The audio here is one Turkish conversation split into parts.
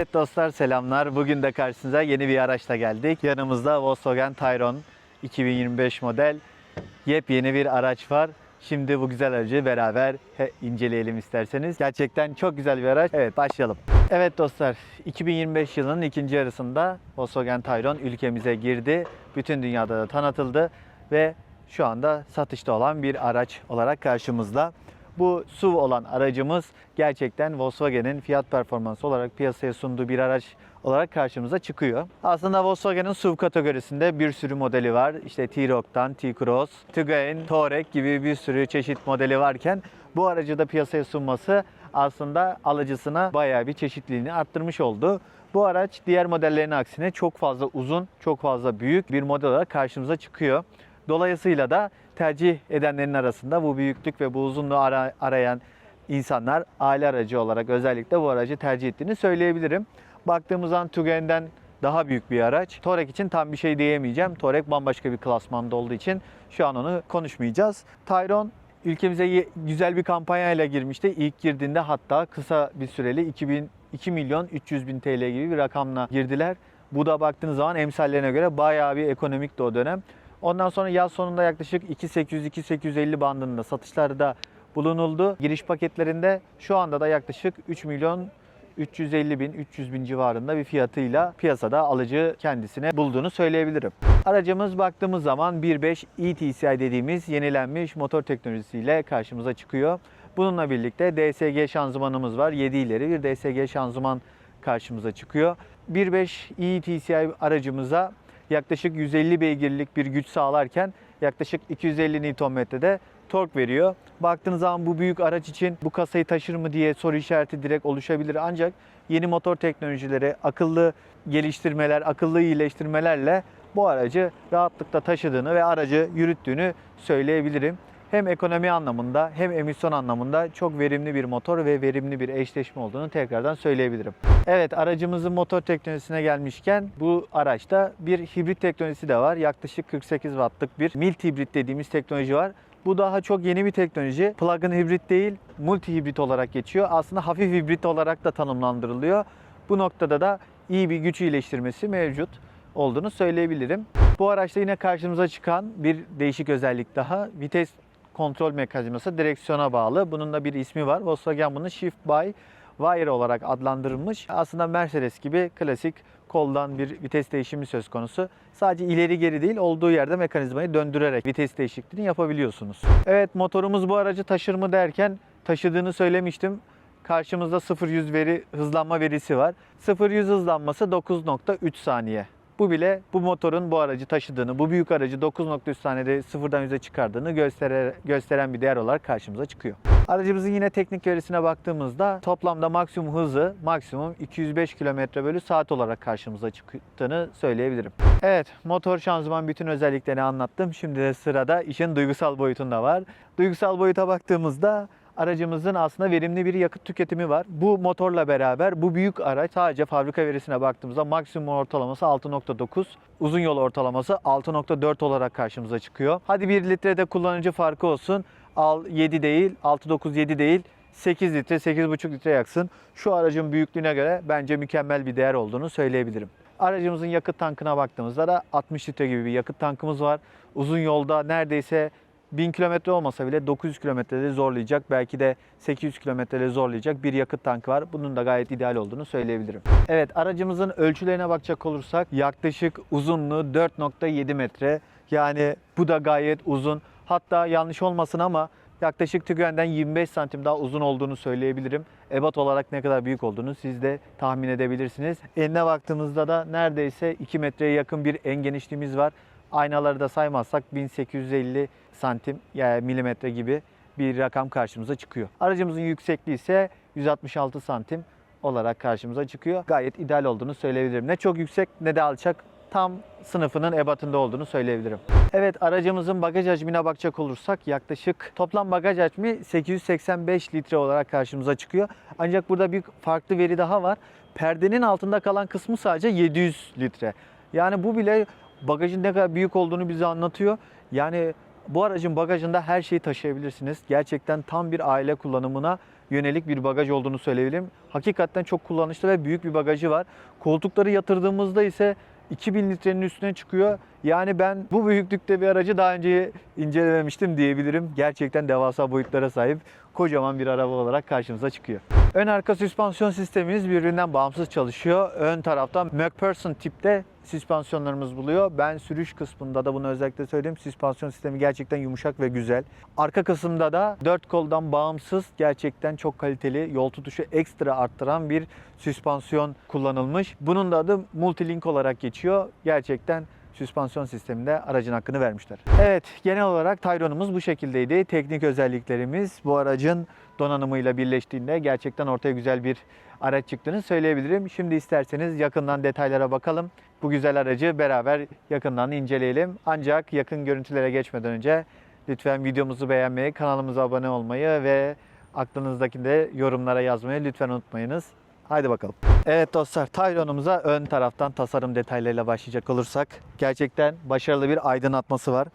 Evet dostlar selamlar. Bugün de karşınıza yeni bir araçla geldik. Yanımızda Volkswagen Tayron 2025 model yepyeni bir araç var. Şimdi bu güzel aracı beraber inceleyelim isterseniz. Gerçekten çok güzel bir araç. Evet başlayalım. Evet dostlar 2025 yılının ikinci yarısında Volkswagen Tayron ülkemize girdi. Bütün dünyada da tanıtıldı ve şu anda satışta olan bir araç olarak karşımızda. Bu SUV olan aracımız gerçekten Volkswagen'in fiyat performansı olarak piyasaya sunduğu bir araç olarak karşımıza çıkıyor. Aslında Volkswagen'in SUV kategorisinde bir sürü modeli var. İşte T-Roc'tan T-Cross, Tiguan, Touareg gibi bir sürü çeşit modeli varken bu aracı da piyasaya sunması aslında alıcısına bayağı bir çeşitliliğini arttırmış oldu. Bu araç diğer modellerin aksine çok fazla uzun, çok fazla büyük bir model olarak karşımıza çıkıyor. Dolayısıyla da tercih edenlerin arasında bu büyüklük ve bu uzunluğu ara- arayan insanlar aile aracı olarak özellikle bu aracı tercih ettiğini söyleyebilirim. Baktığımız an Tugen'den daha büyük bir araç. Touareg için tam bir şey diyemeyeceğim. Touareg bambaşka bir klasmanda olduğu için şu an onu konuşmayacağız. Tayron ülkemize güzel bir kampanyayla girmişti. İlk girdiğinde hatta kısa bir süreli 2000, 2 milyon 300 bin TL gibi bir rakamla girdiler. Bu da baktığınız zaman emsallerine göre bayağı bir ekonomikti o dönem. Ondan sonra yaz sonunda yaklaşık 2800-2850 bandında satışlarda bulunuldu. Giriş paketlerinde şu anda da yaklaşık 3 milyon 350 bin, 300 bin civarında bir fiyatıyla piyasada alıcı kendisine bulduğunu söyleyebilirim. Aracımız baktığımız zaman 1.5 ETCI dediğimiz yenilenmiş motor teknolojisiyle karşımıza çıkıyor. Bununla birlikte DSG şanzımanımız var. 7 ileri bir DSG şanzıman karşımıza çıkıyor. 1.5 ETCI aracımıza yaklaşık 150 beygirlik bir güç sağlarken yaklaşık 250 Nm'de tork veriyor. Baktığınız zaman bu büyük araç için bu kasayı taşır mı diye soru işareti direkt oluşabilir. Ancak yeni motor teknolojileri, akıllı geliştirmeler, akıllı iyileştirmelerle bu aracı rahatlıkla taşıdığını ve aracı yürüttüğünü söyleyebilirim. Hem ekonomi anlamında hem emisyon anlamında çok verimli bir motor ve verimli bir eşleşme olduğunu tekrardan söyleyebilirim. Evet aracımızın motor teknolojisine gelmişken bu araçta bir hibrit teknolojisi de var. Yaklaşık 48 wattlık bir mild hibrit dediğimiz teknoloji var. Bu daha çok yeni bir teknoloji. Plug-in hibrit değil, multi hibrit olarak geçiyor. Aslında hafif hibrit olarak da tanımlandırılıyor. Bu noktada da iyi bir güç iyileştirmesi mevcut olduğunu söyleyebilirim. Bu araçta yine karşımıza çıkan bir değişik özellik daha. Vites kontrol mekanizması direksiyona bağlı. Bunun da bir ismi var. Volkswagen bunu Shift by Wire olarak adlandırılmış. Aslında Mercedes gibi klasik koldan bir vites değişimi söz konusu. Sadece ileri geri değil olduğu yerde mekanizmayı döndürerek vites değişikliğini yapabiliyorsunuz. Evet motorumuz bu aracı taşır mı derken taşıdığını söylemiştim. Karşımızda 0-100 veri hızlanma verisi var. 0-100 hızlanması 9.3 saniye. Bu bile bu motorun bu aracı taşıdığını, bu büyük aracı 9.3 saniyede sıfırdan yüze çıkardığını göstere- gösteren bir değer olarak karşımıza çıkıyor. Aracımızın yine teknik verisine baktığımızda toplamda maksimum hızı maksimum 205 km bölü saat olarak karşımıza çıktığını söyleyebilirim. Evet motor şanzıman bütün özelliklerini anlattım. Şimdi de sırada işin duygusal boyutunda var. Duygusal boyuta baktığımızda aracımızın aslında verimli bir yakıt tüketimi var. Bu motorla beraber bu büyük araç sadece fabrika verisine baktığımızda maksimum ortalaması 6.9, uzun yol ortalaması 6.4 olarak karşımıza çıkıyor. Hadi 1 litrede kullanıcı farkı olsun. Al 7 değil, 6.9 7 değil. 8 litre, 8,5 litre yaksın. Şu aracın büyüklüğüne göre bence mükemmel bir değer olduğunu söyleyebilirim. Aracımızın yakıt tankına baktığımızda da 60 litre gibi bir yakıt tankımız var. Uzun yolda neredeyse 1000 kilometre olmasa bile 900 kilometrede zorlayacak, belki de 800 kilometrede zorlayacak bir yakıt tankı var. Bunun da gayet ideal olduğunu söyleyebilirim. Evet, aracımızın ölçülerine bakacak olursak yaklaşık uzunluğu 4.7 metre. Yani bu da gayet uzun. Hatta yanlış olmasın ama yaklaşık Tiguan'den 25 santim daha uzun olduğunu söyleyebilirim. Ebat olarak ne kadar büyük olduğunu siz de tahmin edebilirsiniz. Enine baktığımızda da neredeyse 2 metreye yakın bir en genişliğimiz var. Aynaları da saymazsak 1850 santim yani milimetre gibi bir rakam karşımıza çıkıyor. Aracımızın yüksekliği ise 166 santim olarak karşımıza çıkıyor. Gayet ideal olduğunu söyleyebilirim. Ne çok yüksek ne de alçak tam sınıfının ebatında olduğunu söyleyebilirim. Evet aracımızın bagaj hacmine bakacak olursak yaklaşık toplam bagaj hacmi 885 litre olarak karşımıza çıkıyor. Ancak burada bir farklı veri daha var. Perdenin altında kalan kısmı sadece 700 litre. Yani bu bile bagajın ne kadar büyük olduğunu bize anlatıyor. Yani bu aracın bagajında her şeyi taşıyabilirsiniz. Gerçekten tam bir aile kullanımına yönelik bir bagaj olduğunu söyleyebilirim. Hakikaten çok kullanışlı ve büyük bir bagajı var. Koltukları yatırdığımızda ise 2000 litrenin üstüne çıkıyor. Yani ben bu büyüklükte bir aracı daha önce incelememiştim diyebilirim. Gerçekten devasa boyutlara sahip kocaman bir araba olarak karşımıza çıkıyor. Ön arka süspansiyon sistemimiz birbirinden bağımsız çalışıyor. Ön tarafta McPherson tipte süspansiyonlarımız buluyor. Ben sürüş kısmında da bunu özellikle söyleyeyim. Süspansiyon sistemi gerçekten yumuşak ve güzel. Arka kısımda da dört koldan bağımsız gerçekten çok kaliteli yol tutuşu ekstra arttıran bir süspansiyon kullanılmış. Bunun da adı Multilink olarak geçiyor. Gerçekten süspansiyon sisteminde aracın hakkını vermişler. Evet genel olarak Tayron'umuz bu şekildeydi. Teknik özelliklerimiz bu aracın donanımıyla birleştiğinde gerçekten ortaya güzel bir araç çıktığını söyleyebilirim. Şimdi isterseniz yakından detaylara bakalım. Bu güzel aracı beraber yakından inceleyelim. Ancak yakın görüntülere geçmeden önce lütfen videomuzu beğenmeyi, kanalımıza abone olmayı ve aklınızdakini de yorumlara yazmayı lütfen unutmayınız. Haydi bakalım. Evet dostlar Tayron'umuza ön taraftan tasarım detaylarıyla başlayacak olursak gerçekten başarılı bir aydınlatması var.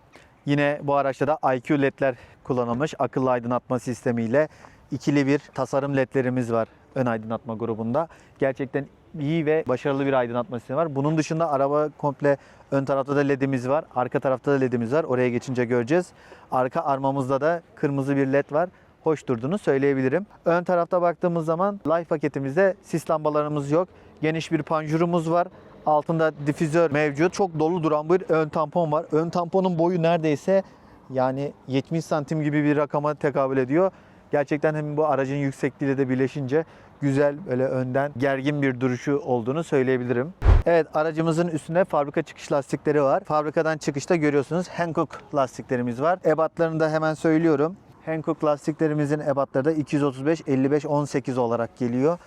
Yine bu araçta da IQ ledler kullanılmış akıllı aydınlatma sistemiyle ikili bir tasarım ledlerimiz var ön aydınlatma grubunda. Gerçekten iyi ve başarılı bir aydınlatma sistemi var. Bunun dışında araba komple ön tarafta da ledimiz var. Arka tarafta da ledimiz var. Oraya geçince göreceğiz. Arka armamızda da kırmızı bir led var hoş durduğunu söyleyebilirim. Ön tarafta baktığımız zaman Life paketimizde sis lambalarımız yok. Geniş bir panjurumuz var. Altında difüzör mevcut. Çok dolu duran bir ön tampon var. Ön tamponun boyu neredeyse yani 70 santim gibi bir rakama tekabül ediyor. Gerçekten hem bu aracın yüksekliğiyle de birleşince güzel böyle önden gergin bir duruşu olduğunu söyleyebilirim. Evet aracımızın üstünde fabrika çıkış lastikleri var. Fabrikadan çıkışta görüyorsunuz Hankook lastiklerimiz var. Ebatlarını da hemen söylüyorum. Hankook lastiklerimizin ebatları da 235 55 18 olarak geliyor.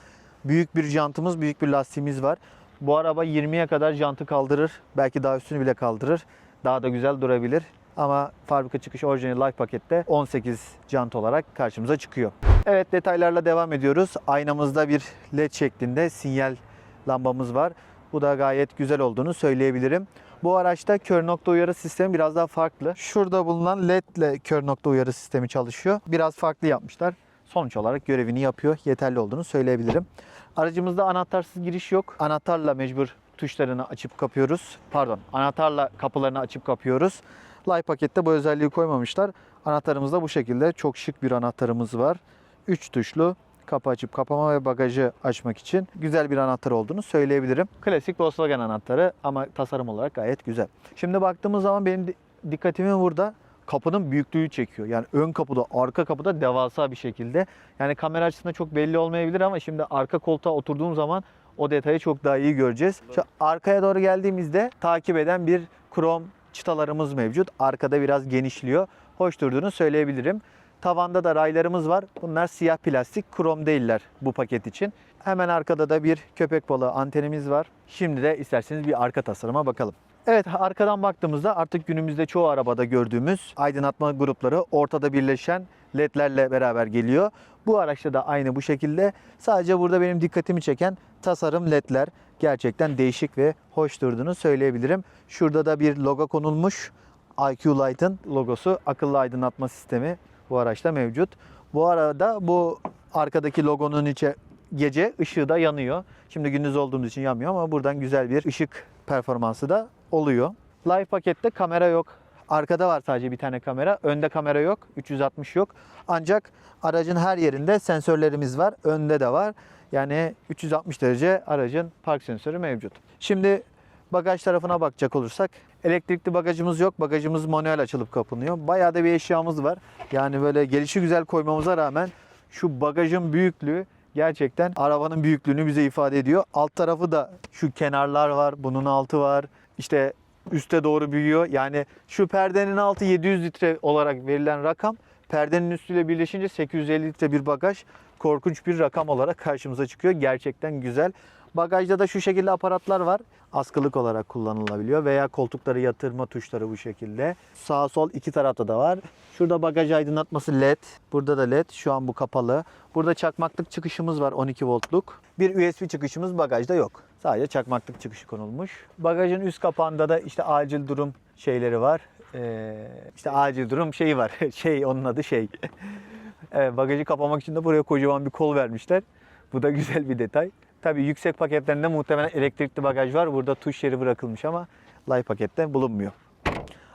Büyük bir jantımız, büyük bir lastiğimiz var. Bu araba 20'ye kadar jantı kaldırır. Belki daha üstünü bile kaldırır. Daha da güzel durabilir. Ama fabrika çıkış orijinal Life pakette 18 jant olarak karşımıza çıkıyor. Evet detaylarla devam ediyoruz. Aynamızda bir led şeklinde sinyal lambamız var. Bu da gayet güzel olduğunu söyleyebilirim. Bu araçta kör nokta uyarı sistemi biraz daha farklı. Şurada bulunan LED ile kör nokta uyarı sistemi çalışıyor. Biraz farklı yapmışlar. Sonuç olarak görevini yapıyor. Yeterli olduğunu söyleyebilirim. Aracımızda anahtarsız giriş yok. Anahtarla mecbur tuşlarını açıp kapıyoruz. Pardon, anahtarla kapılarını açıp kapıyoruz. Live pakette bu özelliği koymamışlar. Anahtarımız da bu şekilde. Çok şık bir anahtarımız var. 3 tuşlu kapı açıp kapama ve bagajı açmak için güzel bir anahtar olduğunu söyleyebilirim. Klasik Volkswagen anahtarı ama tasarım olarak gayet güzel. Şimdi baktığımız zaman benim di- dikkatimi burada kapının büyüklüğü çekiyor. Yani ön kapıda, arka kapıda devasa bir şekilde. Yani kamera açısında çok belli olmayabilir ama şimdi arka koltuğa oturduğum zaman o detayı çok daha iyi göreceğiz. Şu arkaya doğru geldiğimizde takip eden bir krom çıtalarımız mevcut. Arkada biraz genişliyor. Hoş durduğunu söyleyebilirim. Tavanda da raylarımız var. Bunlar siyah plastik, krom değiller bu paket için. Hemen arkada da bir köpek balığı antenimiz var. Şimdi de isterseniz bir arka tasarıma bakalım. Evet arkadan baktığımızda artık günümüzde çoğu arabada gördüğümüz aydınlatma grupları ortada birleşen ledlerle beraber geliyor. Bu araçta da aynı bu şekilde. Sadece burada benim dikkatimi çeken tasarım ledler. Gerçekten değişik ve hoş durduğunu söyleyebilirim. Şurada da bir logo konulmuş. IQ Light'ın logosu akıllı aydınlatma sistemi bu araçta mevcut. Bu arada bu arkadaki logonun içe gece ışığı da yanıyor. Şimdi gündüz olduğumuz için yanmıyor ama buradan güzel bir ışık performansı da oluyor. Live pakette kamera yok. Arkada var sadece bir tane kamera. Önde kamera yok. 360 yok. Ancak aracın her yerinde sensörlerimiz var. Önde de var. Yani 360 derece aracın park sensörü mevcut. Şimdi bagaj tarafına bakacak olursak elektrikli bagajımız yok. Bagajımız manuel açılıp kapanıyor. Bayağı da bir eşyamız var. Yani böyle gelişi güzel koymamıza rağmen şu bagajın büyüklüğü gerçekten arabanın büyüklüğünü bize ifade ediyor. Alt tarafı da şu kenarlar var. Bunun altı var. İşte üste doğru büyüyor. Yani şu perdenin altı 700 litre olarak verilen rakam perdenin üstüyle birleşince 850 litre bir bagaj korkunç bir rakam olarak karşımıza çıkıyor. Gerçekten güzel. Bagajda da şu şekilde aparatlar var. Askılık olarak kullanılabiliyor veya koltukları yatırma tuşları bu şekilde. Sağ sol iki tarafta da var. Şurada bagaj aydınlatması led. Burada da led. Şu an bu kapalı. Burada çakmaklık çıkışımız var 12 voltluk. Bir USB çıkışımız bagajda yok. Sadece çakmaklık çıkışı konulmuş. Bagajın üst kapağında da işte acil durum şeyleri var. Ee, işte acil durum şeyi var. şey onun adı şey. Evet, bagajı kapamak için de buraya kocaman bir kol vermişler. Bu da güzel bir detay. Tabii yüksek paketlerinde muhtemelen elektrikli bagaj var. Burada tuş yeri bırakılmış ama light pakette bulunmuyor.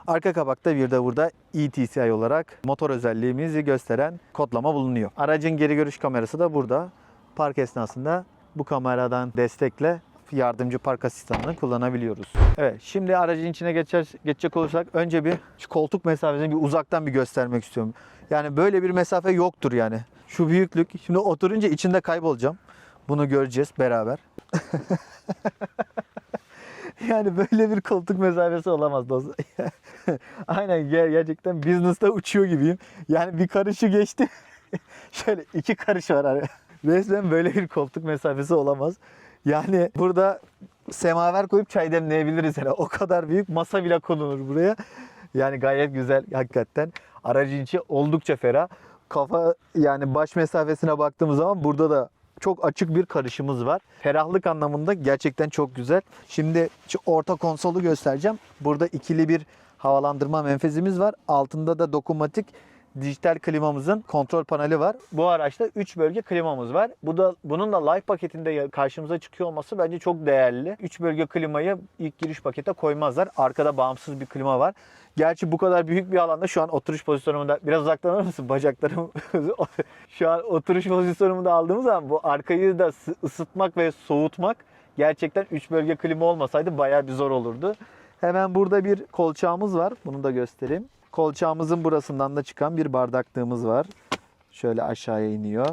Arka kapakta bir de burada ETCI olarak motor özelliğimizi gösteren kodlama bulunuyor. Aracın geri görüş kamerası da burada. Park esnasında bu kameradan destekle yardımcı park asistanını kullanabiliyoruz. Evet şimdi aracın içine geçer, geçecek olursak önce bir şu koltuk mesafesini bir uzaktan bir göstermek istiyorum. Yani böyle bir mesafe yoktur yani. Şu büyüklük. Şimdi oturunca içinde kaybolacağım. Bunu göreceğiz beraber. yani böyle bir koltuk mesafesi olamaz dostlar. Aynen ger- gerçekten business'ta uçuyor gibiyim. Yani bir karışı geçti. Şöyle iki karış var. Hani. Resmen böyle bir koltuk mesafesi olamaz. Yani burada semaver koyup çay demleyebiliriz. Yani o kadar büyük masa bile konulur buraya. Yani gayet güzel hakikaten. Aracın içi oldukça ferah. Kafa yani baş mesafesine baktığımız zaman burada da çok açık bir karışımız var. Ferahlık anlamında gerçekten çok güzel. Şimdi şu orta konsolu göstereceğim. Burada ikili bir havalandırma menfezimiz var. Altında da dokunmatik dijital klimamızın kontrol paneli var. Bu araçta 3 bölge klimamız var. Bu da bunun da live paketinde karşımıza çıkıyor olması bence çok değerli. 3 bölge klimayı ilk giriş pakete koymazlar. Arkada bağımsız bir klima var. Gerçi bu kadar büyük bir alanda şu an oturuş pozisyonumda biraz uzaklanır mısın bacaklarım? şu an oturuş pozisyonumda aldığımız zaman bu arkayı da sı- ısıtmak ve soğutmak gerçekten 3 bölge klima olmasaydı bayağı bir zor olurdu. Hemen burada bir kolçağımız var. Bunu da göstereyim. Kolçağımızın burasından da çıkan bir bardaklığımız var. Şöyle aşağıya iniyor.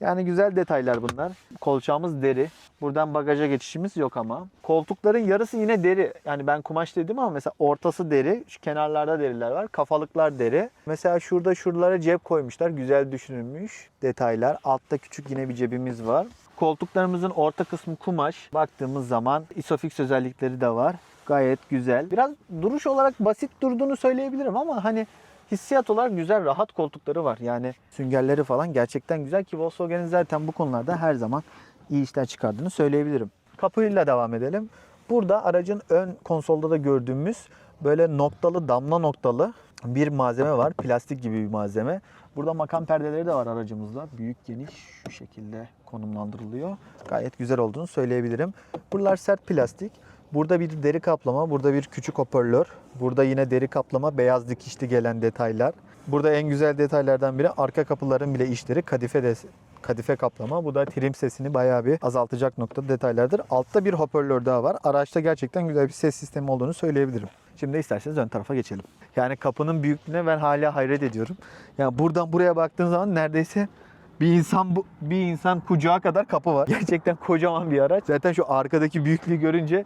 Yani güzel detaylar bunlar. Kolçağımız deri. Buradan bagaja geçişimiz yok ama. Koltukların yarısı yine deri. Yani ben kumaş dedim ama mesela ortası deri. Şu kenarlarda deriler var. Kafalıklar deri. Mesela şurada şuralara cep koymuşlar. Güzel düşünülmüş detaylar. Altta küçük yine bir cebimiz var. Koltuklarımızın orta kısmı kumaş. Baktığımız zaman isofix özellikleri de var. Gayet güzel. Biraz duruş olarak basit durduğunu söyleyebilirim ama hani hissiyat olarak güzel, rahat koltukları var. Yani süngerleri falan gerçekten güzel ki Volkswagen'in zaten bu konularda her zaman iyi işler çıkardığını söyleyebilirim. Kapıyla devam edelim. Burada aracın ön konsolda da gördüğümüz böyle noktalı, damla noktalı bir malzeme var. Plastik gibi bir malzeme. Burada makam perdeleri de var aracımızda. Büyük, geniş şu şekilde konumlandırılıyor. Gayet güzel olduğunu söyleyebilirim. Buralar sert plastik. Burada bir deri kaplama, burada bir küçük hoparlör. Burada yine deri kaplama, beyaz dikişli gelen detaylar. Burada en güzel detaylardan biri arka kapıların bile işleri kadife des- kadife kaplama. Bu da trim sesini bayağı bir azaltacak nokta detaylardır. Altta bir hoparlör daha var. Araçta gerçekten güzel bir ses sistemi olduğunu söyleyebilirim. Şimdi isterseniz ön tarafa geçelim. Yani kapının büyüklüğüne ben hala hayret ediyorum. Yani buradan buraya baktığın zaman neredeyse bir insan bu bir insan kucağı kadar kapı var. Gerçekten kocaman bir araç. Zaten şu arkadaki büyüklüğü görünce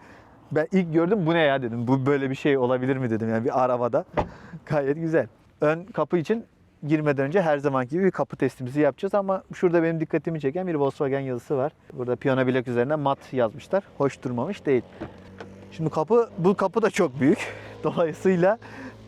ben ilk gördüm bu ne ya dedim. Bu böyle bir şey olabilir mi dedim yani bir arabada. Gayet güzel. Ön kapı için girmeden önce her zamanki gibi bir kapı testimizi yapacağız ama şurada benim dikkatimi çeken bir Volkswagen yazısı var. Burada piyano bilek üzerine mat yazmışlar. Hoş durmamış değil. Şimdi kapı bu kapı da çok büyük. Dolayısıyla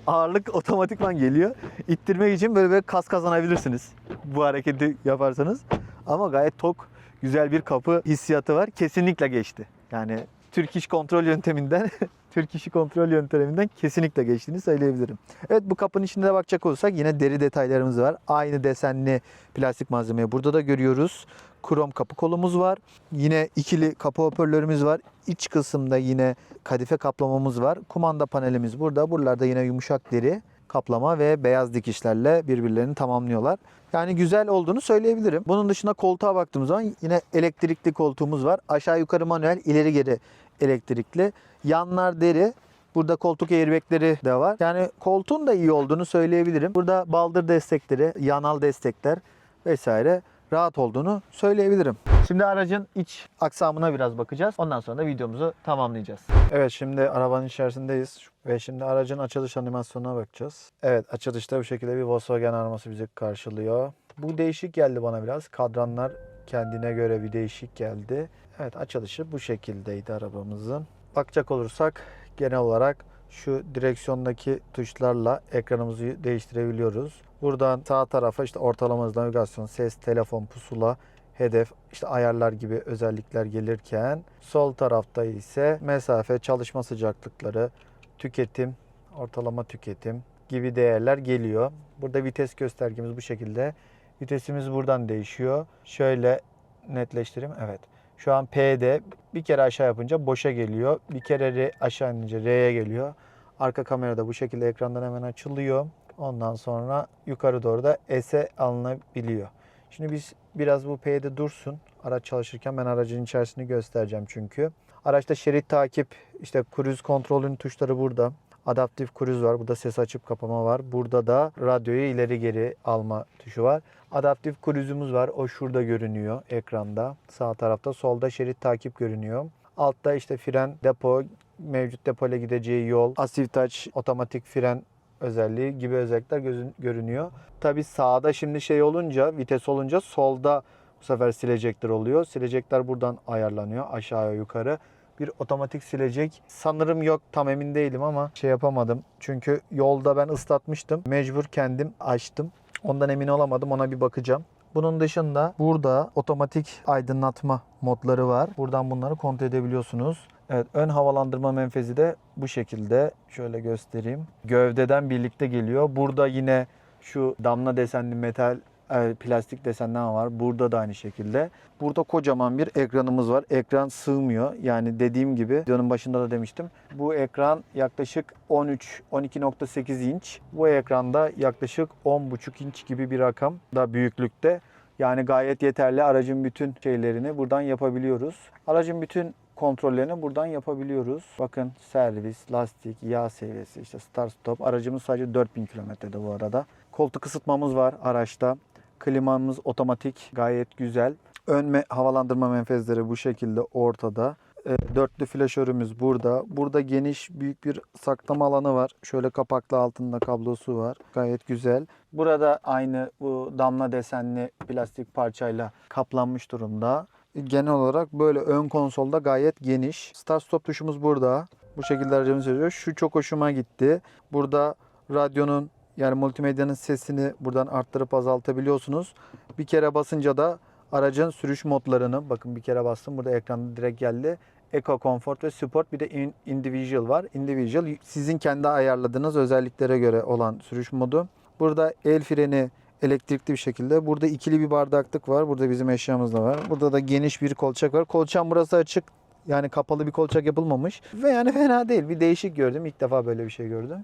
ağırlık otomatikman geliyor. İttirmek için böyle bir kas kazanabilirsiniz. Bu hareketi yaparsanız. Ama gayet tok, güzel bir kapı hissiyatı var. Kesinlikle geçti. Yani Türk iş kontrol yönteminden Türk işi kontrol yönteminden kesinlikle geçtiğini söyleyebilirim. Evet bu kapının içine de bakacak olursak yine deri detaylarımız var. Aynı desenli plastik malzemeyi burada da görüyoruz. Krom kapı kolumuz var. Yine ikili kapı hoparlörümüz var. İç kısımda yine kadife kaplamamız var. Kumanda panelimiz burada. Buralarda yine yumuşak deri kaplama ve beyaz dikişlerle birbirlerini tamamlıyorlar. Yani güzel olduğunu söyleyebilirim. Bunun dışında koltuğa baktığımız zaman yine elektrikli koltuğumuz var. Aşağı yukarı manuel, ileri geri elektrikli. Yanlar deri. Burada koltuk airbagleri de var. Yani koltuğun da iyi olduğunu söyleyebilirim. Burada baldır destekleri, yanal destekler vesaire rahat olduğunu söyleyebilirim. Şimdi aracın iç aksamına biraz bakacağız. Ondan sonra da videomuzu tamamlayacağız. Evet şimdi arabanın içerisindeyiz ve şimdi aracın açılış animasyonuna bakacağız. Evet açılışta bu şekilde bir Volkswagen arması bizi karşılıyor. Bu değişik geldi bana biraz. Kadranlar kendine göre bir değişik geldi. Evet açılışı bu şekildeydi arabamızın. Bakacak olursak genel olarak şu direksiyondaki tuşlarla ekranımızı değiştirebiliyoruz. Buradan sağ tarafa işte ortalama hız, navigasyon, ses, telefon, pusula, hedef, işte ayarlar gibi özellikler gelirken sol tarafta ise mesafe, çalışma sıcaklıkları, tüketim, ortalama tüketim gibi değerler geliyor. Burada vites göstergemiz bu şekilde Vitesimiz buradan değişiyor. Şöyle netleştireyim. Evet. Şu an P'de bir kere aşağı yapınca boşa geliyor. Bir kere R aşağı inince R'ye geliyor. Arka kamerada bu şekilde ekrandan hemen açılıyor. Ondan sonra yukarı doğru da S'e alınabiliyor. Şimdi biz biraz bu P'de dursun. Araç çalışırken ben aracın içerisini göstereceğim çünkü. Araçta şerit takip, işte cruise kontrolün tuşları burada. Adaptif cruise var. Burada ses açıp kapama var. Burada da radyoyu ileri geri alma tuşu var. Adaptif cruise'umuz var. O şurada görünüyor ekranda. Sağ tarafta solda şerit takip görünüyor. Altta işte fren, depo, mevcut depoyla gideceği yol, Active Touch, otomatik fren özelliği gibi özellikler gözün, görünüyor. Tabi sağda şimdi şey olunca, vites olunca solda bu sefer silecekler oluyor. Silecekler buradan ayarlanıyor aşağıya yukarı. Bir otomatik silecek sanırım yok tam emin değilim ama şey yapamadım. Çünkü yolda ben ıslatmıştım. Mecbur kendim açtım. Ondan emin olamadım ona bir bakacağım. Bunun dışında burada otomatik aydınlatma modları var. Buradan bunları kontrol edebiliyorsunuz. Evet, ön havalandırma menfezi de bu şekilde. Şöyle göstereyim. Gövdeden birlikte geliyor. Burada yine şu damla desenli metal e, plastik desenler var. Burada da aynı şekilde. Burada kocaman bir ekranımız var. Ekran sığmıyor. Yani dediğim gibi videonun başında da demiştim. Bu ekran yaklaşık 13 12.8 inç. Bu ekranda yaklaşık 10.5 inç gibi bir rakam da büyüklükte. Yani gayet yeterli. Aracın bütün şeylerini buradan yapabiliyoruz. Aracın bütün kontrollerini buradan yapabiliyoruz. Bakın servis, lastik, yağ seviyesi, işte start stop. Aracımız sadece 4000 kilometrede bu arada. Koltuk ısıtmamız var araçta. Klimamız otomatik, gayet güzel. Ön havalandırma menfezleri bu şekilde ortada. E, Dörtlü flaşörümüz burada. Burada geniş büyük bir saklama alanı var. Şöyle kapaklı altında kablosu var. Gayet güzel. Burada aynı bu damla desenli plastik parçayla kaplanmış durumda. Genel olarak böyle ön konsolda gayet geniş. Start stop tuşumuz burada. Bu şekilde aracımız yazıyor. Şu çok hoşuma gitti. Burada radyonun yani multimedyanın sesini buradan arttırıp azaltabiliyorsunuz. Bir kere basınca da aracın sürüş modlarını bakın bir kere bastım burada ekranda direkt geldi. Eco Comfort ve Sport bir de in- Individual var. Individual sizin kendi ayarladığınız özelliklere göre olan sürüş modu. Burada el freni elektrikli bir şekilde. Burada ikili bir bardaklık var. Burada bizim eşyamız da var. Burada da geniş bir kolçak var. Kolçağın burası açık. Yani kapalı bir kolçak yapılmamış. Ve yani fena değil. Bir değişik gördüm. İlk defa böyle bir şey gördüm.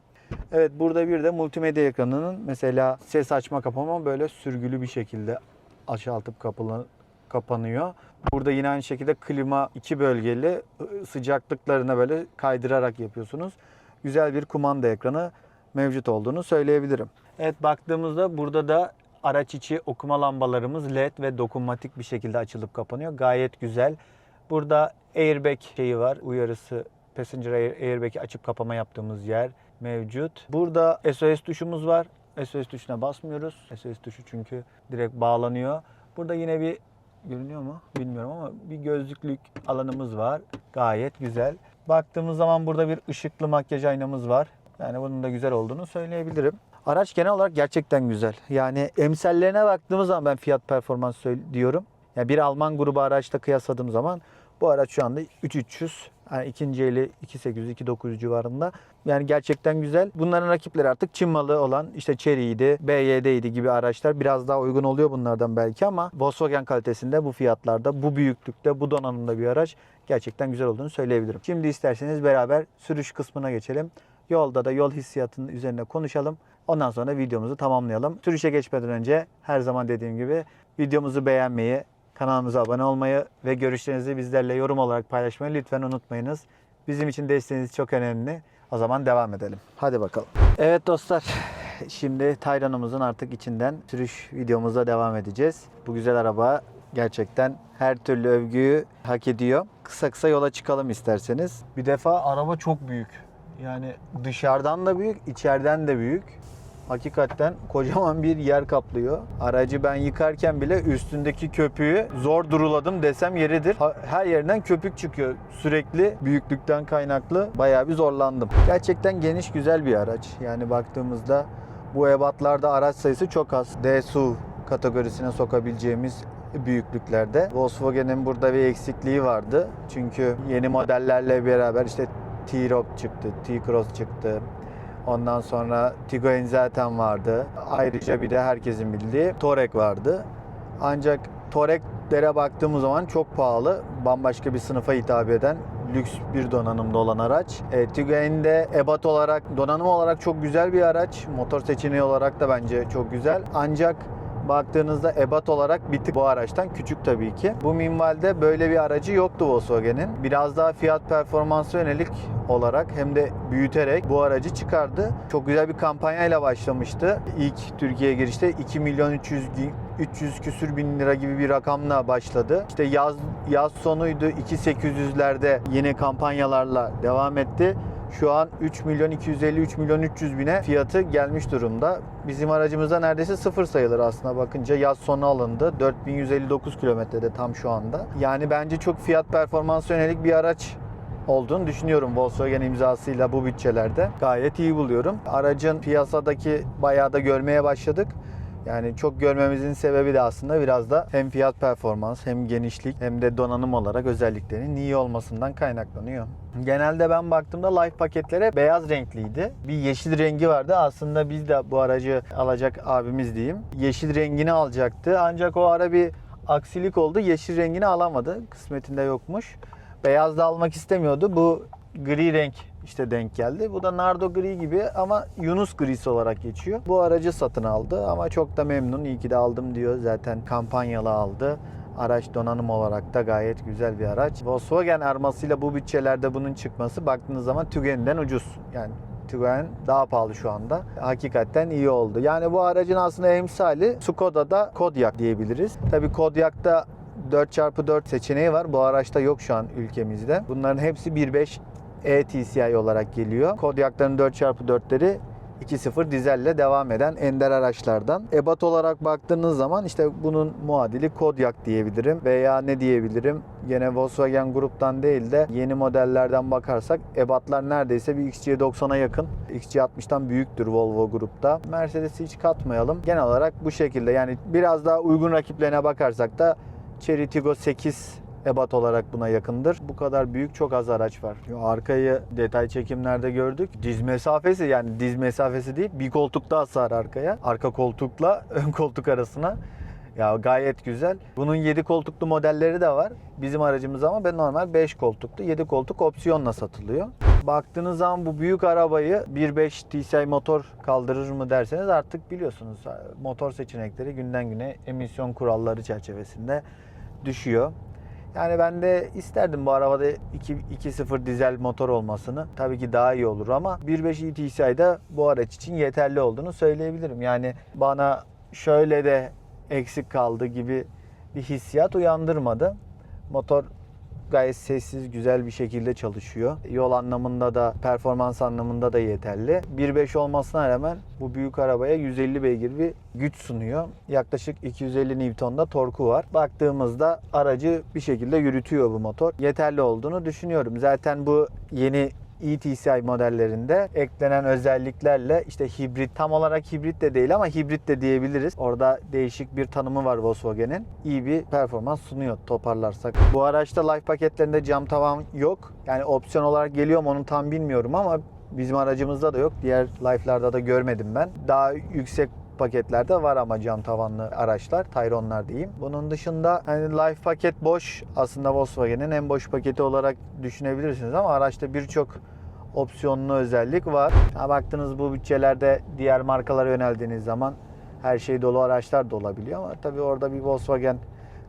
Evet burada bir de multimedya ekranının mesela ses açma kapama böyle sürgülü bir şekilde aşağıtıp kapılan, kapanıyor. Burada yine aynı şekilde klima iki bölgeli ı, sıcaklıklarına böyle kaydırarak yapıyorsunuz. Güzel bir kumanda ekranı mevcut olduğunu söyleyebilirim. Evet baktığımızda burada da araç içi okuma lambalarımız led ve dokunmatik bir şekilde açılıp kapanıyor. Gayet güzel. Burada airbag şeyi var. Uyarısı passenger air, airbag'i açıp kapama yaptığımız yer mevcut. Burada SOS tuşumuz var. SOS tuşuna basmıyoruz. SOS tuşu çünkü direkt bağlanıyor. Burada yine bir görünüyor mu bilmiyorum ama bir gözlüklük alanımız var. Gayet güzel. Baktığımız zaman burada bir ışıklı makyaj aynamız var. Yani bunun da güzel olduğunu söyleyebilirim. Araç genel olarak gerçekten güzel. Yani emsallerine baktığımız zaman ben fiyat performans diyorum. Yani bir Alman grubu araçla kıyasladığım zaman bu araç şu anda 3300. Yani ikinci eli 2800 2900 civarında. Yani gerçekten güzel. Bunların rakipleri artık Çin malı olan işte Chery'ydi, BYD'ydi gibi araçlar biraz daha uygun oluyor bunlardan belki ama Volkswagen kalitesinde bu fiyatlarda, bu büyüklükte, bu donanımda bir araç gerçekten güzel olduğunu söyleyebilirim. Şimdi isterseniz beraber sürüş kısmına geçelim. Yolda da yol hissiyatının üzerine konuşalım. Ondan sonra videomuzu tamamlayalım. Sürüşe geçmeden önce her zaman dediğim gibi videomuzu beğenmeyi, kanalımıza abone olmayı ve görüşlerinizi bizlerle yorum olarak paylaşmayı lütfen unutmayınız. Bizim için desteğiniz çok önemli. O zaman devam edelim. Hadi bakalım. Evet dostlar. Şimdi Tayran'ımızın artık içinden sürüş videomuza devam edeceğiz. Bu güzel araba gerçekten her türlü övgüyü hak ediyor. Kısa kısa yola çıkalım isterseniz. Bir defa araba çok büyük. Yani dışarıdan da büyük, içeriden de büyük. Hakikaten kocaman bir yer kaplıyor. Aracı ben yıkarken bile üstündeki köpüğü zor duruladım desem yeridir. Her yerinden köpük çıkıyor. Sürekli büyüklükten kaynaklı bayağı bir zorlandım. Gerçekten geniş güzel bir araç. Yani baktığımızda bu ebatlarda araç sayısı çok az. D-SUV kategorisine sokabileceğimiz büyüklüklerde. Volkswagen'in burada bir eksikliği vardı. Çünkü yeni modellerle beraber işte T-Roc çıktı, T-Cross çıktı. Ondan sonra Tiguan zaten vardı. Ayrıca bir de herkesin bildiği Touareg vardı. Ancak Touareg'lere baktığımız zaman çok pahalı. Bambaşka bir sınıfa hitap eden lüks bir donanımda olan araç. E, Tiguan de ebat olarak, donanım olarak çok güzel bir araç. Motor seçeneği olarak da bence çok güzel. Ancak baktığınızda ebat olarak bir tık bu araçtan küçük tabii ki. Bu minvalde böyle bir aracı yoktu Volkswagen'in. Biraz daha fiyat performansı yönelik olarak hem de büyüterek bu aracı çıkardı. Çok güzel bir kampanyayla başlamıştı. İlk Türkiye'ye girişte 2 milyon 300 bin- 300 küsür bin lira gibi bir rakamla başladı. İşte yaz yaz sonuydu 2800'lerde yeni kampanyalarla devam etti. Şu an 3 milyon 250 3 milyon 300 bine fiyatı gelmiş durumda. Bizim aracımızda neredeyse sıfır sayılır aslında bakınca. Yaz sonu alındı. 4159 kilometrede tam şu anda. Yani bence çok fiyat performans yönelik bir araç olduğunu düşünüyorum Volkswagen imzasıyla bu bütçelerde. Gayet iyi buluyorum. Aracın piyasadaki bayağı da görmeye başladık. Yani çok görmemizin sebebi de aslında biraz da hem fiyat performans hem genişlik hem de donanım olarak özelliklerinin iyi olmasından kaynaklanıyor. Genelde ben baktığımda Life paketlere beyaz renkliydi. Bir yeşil rengi vardı. Aslında biz de bu aracı alacak abimiz diyeyim. Yeşil rengini alacaktı. Ancak o ara bir aksilik oldu. Yeşil rengini alamadı. Kısmetinde yokmuş. Beyaz da almak istemiyordu. Bu gri renk işte denk geldi. Bu da Nardo gri gibi ama Yunus grisi olarak geçiyor. Bu aracı satın aldı ama çok da memnun. İyi ki de aldım diyor. Zaten kampanyalı aldı. Araç donanım olarak da gayet güzel bir araç. Volkswagen armasıyla bu bütçelerde bunun çıkması baktığınız zaman Tiguan'den ucuz. Yani Tiguan daha pahalı şu anda. Hakikaten iyi oldu. Yani bu aracın aslında emsali Skoda'da Kodiaq diyebiliriz. Tabii Kodiaq'ta 4x4 seçeneği var. Bu araçta yok şu an ülkemizde. Bunların hepsi 1.5 e-TCI olarak geliyor. Kodiaq'ların 4x4'leri 2.0 dizelle devam eden ender araçlardan. Ebat olarak baktığınız zaman işte bunun muadili Kodiaq diyebilirim veya ne diyebilirim? Gene Volkswagen gruptan değil de yeni modellerden bakarsak ebatlar neredeyse bir XC90'a yakın. XC60'tan büyüktür Volvo grupta. Mercedes'i hiç katmayalım. Genel olarak bu şekilde yani biraz daha uygun rakiplerine bakarsak da Chery Tiggo 8 ebat olarak buna yakındır. Bu kadar büyük çok az araç var. Arkayı detay çekimlerde gördük. Diz mesafesi yani diz mesafesi değil bir koltuk daha sığar arkaya. Arka koltukla ön koltuk arasına. Ya gayet güzel. Bunun 7 koltuklu modelleri de var. Bizim aracımız ama ben normal 5 koltuklu. 7 koltuk opsiyonla satılıyor. Baktığınız zaman bu büyük arabayı 1.5 TSI motor kaldırır mı derseniz artık biliyorsunuz. Motor seçenekleri günden güne emisyon kuralları çerçevesinde düşüyor. Yani ben de isterdim bu arabada 2 2.0 dizel motor olmasını. Tabii ki daha iyi olur ama 1.5 ETSI'de bu araç için yeterli olduğunu söyleyebilirim. Yani bana şöyle de eksik kaldı gibi bir hissiyat uyandırmadı. Motor gayet sessiz, güzel bir şekilde çalışıyor. Yol anlamında da, performans anlamında da yeterli. 1.5 olmasına rağmen bu büyük arabaya 150 beygir bir güç sunuyor. Yaklaşık 250 Newton'da torku var. Baktığımızda aracı bir şekilde yürütüyor bu motor. Yeterli olduğunu düşünüyorum. Zaten bu yeni ETCI modellerinde eklenen özelliklerle işte hibrit tam olarak hibrit de değil ama hibrit de diyebiliriz. Orada değişik bir tanımı var Volkswagen'in. İyi bir performans sunuyor toparlarsak. Bu araçta Life paketlerinde cam tavan yok. Yani opsiyon olarak geliyor mu onu tam bilmiyorum ama bizim aracımızda da yok. Diğer Life'larda da görmedim ben. Daha yüksek paketlerde var ama cam tavanlı araçlar, Tayronlar diyeyim. Bunun dışında hani Life paket boş aslında Volkswagen'in en boş paketi olarak düşünebilirsiniz ama araçta birçok opsiyonlu özellik var. Ha, baktınız bu bütçelerde diğer markalara yöneldiğiniz zaman her şey dolu araçlar da olabiliyor ama tabii orada bir Volkswagen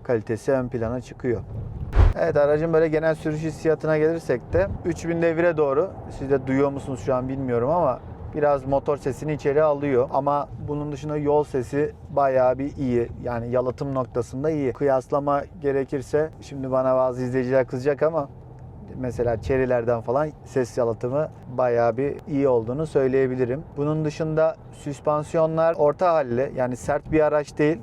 kalitesi ön plana çıkıyor. Evet aracın böyle genel sürüş hissiyatına gelirsek de 3000 devire doğru siz de duyuyor musunuz şu an bilmiyorum ama biraz motor sesini içeri alıyor ama bunun dışında yol sesi bayağı bir iyi. Yani yalıtım noktasında iyi. Kıyaslama gerekirse şimdi bana bazı izleyiciler kızacak ama mesela Chery'lerden falan ses yalıtımı bayağı bir iyi olduğunu söyleyebilirim. Bunun dışında süspansiyonlar orta halli yani sert bir araç değil.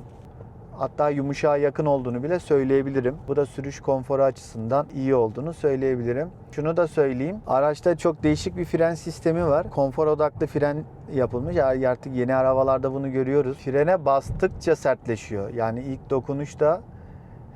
Hatta yumuşağa yakın olduğunu bile söyleyebilirim. Bu da sürüş konforu açısından iyi olduğunu söyleyebilirim. Şunu da söyleyeyim. Araçta çok değişik bir fren sistemi var. Konfor odaklı fren yapılmış. Artık yeni arabalarda bunu görüyoruz. Frene bastıkça sertleşiyor. Yani ilk dokunuşta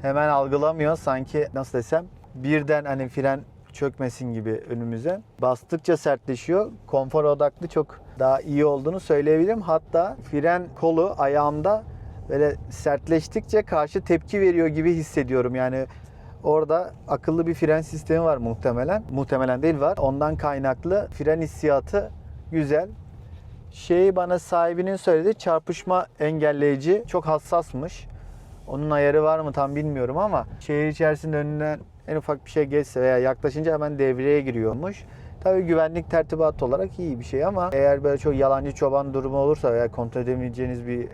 hemen algılamıyor. Sanki nasıl desem birden hani fren çökmesin gibi önümüze. Bastıkça sertleşiyor. Konfor odaklı çok daha iyi olduğunu söyleyebilirim. Hatta fren kolu ayağımda böyle sertleştikçe karşı tepki veriyor gibi hissediyorum. Yani orada akıllı bir fren sistemi var muhtemelen. Muhtemelen değil var. Ondan kaynaklı fren hissiyatı güzel. Şeyi bana sahibinin söyledi çarpışma engelleyici çok hassasmış. Onun ayarı var mı tam bilmiyorum ama şehir içerisinde önünden en ufak bir şey geçse veya yaklaşınca hemen devreye giriyormuş. Tabii güvenlik tertibatı olarak iyi bir şey ama eğer böyle çok yalancı çoban durumu olursa veya kontrol edemeyeceğiniz bir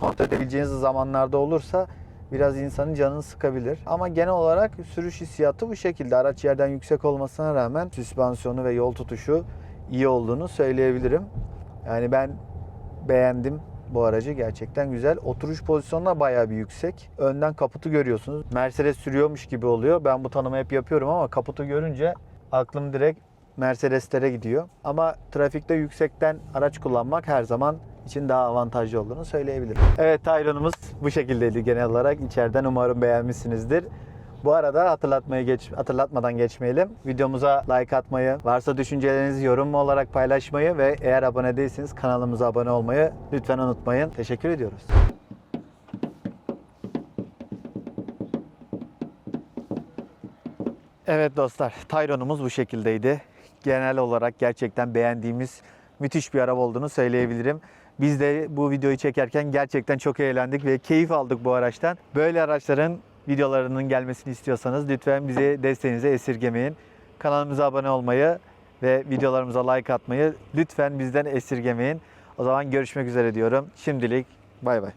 kontrol edebileceğiniz zamanlarda olursa biraz insanın canını sıkabilir. Ama genel olarak sürüş hissiyatı bu şekilde. Araç yerden yüksek olmasına rağmen süspansiyonu ve yol tutuşu iyi olduğunu söyleyebilirim. Yani ben beğendim bu aracı gerçekten güzel. Oturuş pozisyonu da bayağı bir yüksek. Önden kaputu görüyorsunuz. Mercedes sürüyormuş gibi oluyor. Ben bu tanımı hep yapıyorum ama kaputu görünce aklım direkt Mercedeslere gidiyor. Ama trafikte yüksekten araç kullanmak her zaman için daha avantajlı olduğunu söyleyebilirim. Evet Tayron'umuz bu şekildeydi genel olarak. İçeriden umarım beğenmişsinizdir. Bu arada hatırlatmayı geç, hatırlatmadan geçmeyelim. Videomuza like atmayı, varsa düşüncelerinizi yorum olarak paylaşmayı ve eğer abone değilseniz kanalımıza abone olmayı lütfen unutmayın. Teşekkür ediyoruz. Evet dostlar, Tayron'umuz bu şekildeydi. Genel olarak gerçekten beğendiğimiz müthiş bir araba olduğunu söyleyebilirim. Biz de bu videoyu çekerken gerçekten çok eğlendik ve keyif aldık bu araçtan. Böyle araçların videolarının gelmesini istiyorsanız lütfen bizi desteğinize esirgemeyin. Kanalımıza abone olmayı ve videolarımıza like atmayı lütfen bizden esirgemeyin. O zaman görüşmek üzere diyorum. Şimdilik bay bay.